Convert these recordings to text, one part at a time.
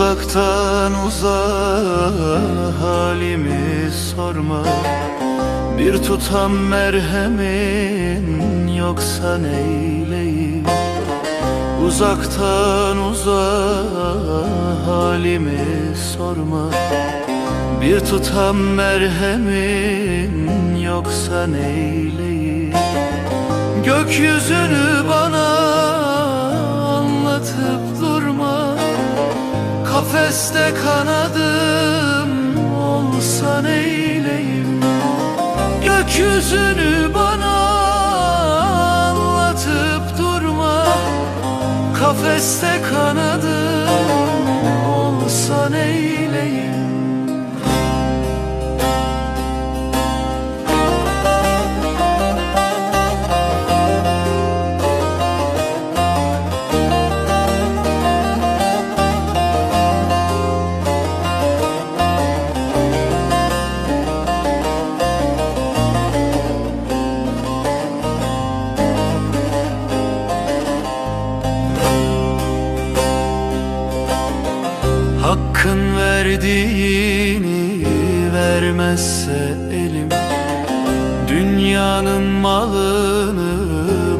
Uzaktan uzağa halimi sorma. Bir tutam merhemin yoksa neyleyim? Uzaktan uzağa halimi sorma. Bir tutam merhemin yoksa neyleyim? Gökyüzünü bana Kafeste kanadım olsa neyleyim? Gökyüzünü bana anlatıp durma. Kafeste kanadım verdiğini vermezse elim Dünyanın malını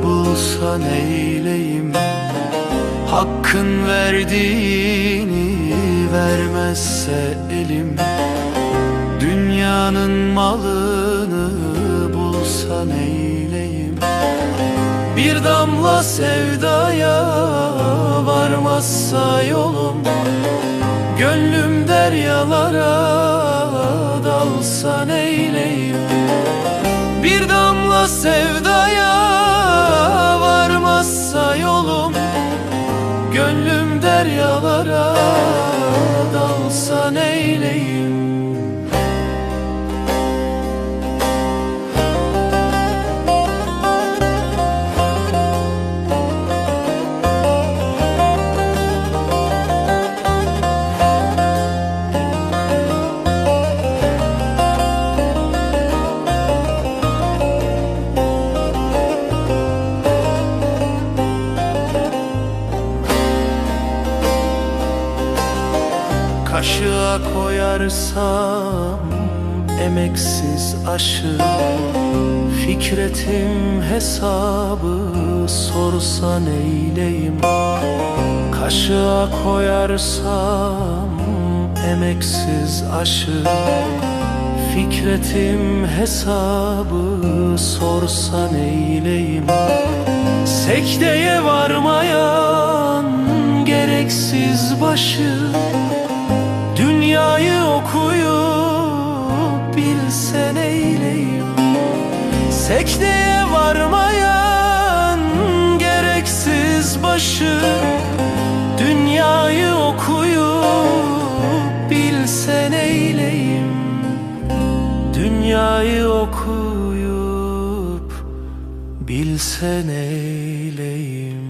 bulsa neyleyim? Hakkın verdiğini vermezse elim Dünyanın malını bulsa neyleyim? Bir damla sevdaya varmazsa yolum dalsa neyleyim Bir damla sevdaya varmazsa yolum Gönlüm deryalara dalsa neyleyim Kaşığa koyarsam emeksiz aşı Fikretim hesabı sorsa neyleyim? Kaşığa koyarsam emeksiz aşı Fikretim hesabı sorsa neyleyim? Sekteye varmayan gereksiz başı Sekteye varmayan gereksiz başı Dünyayı okuyup bilsen eyleyim. Dünyayı okuyup bilsen eyleyim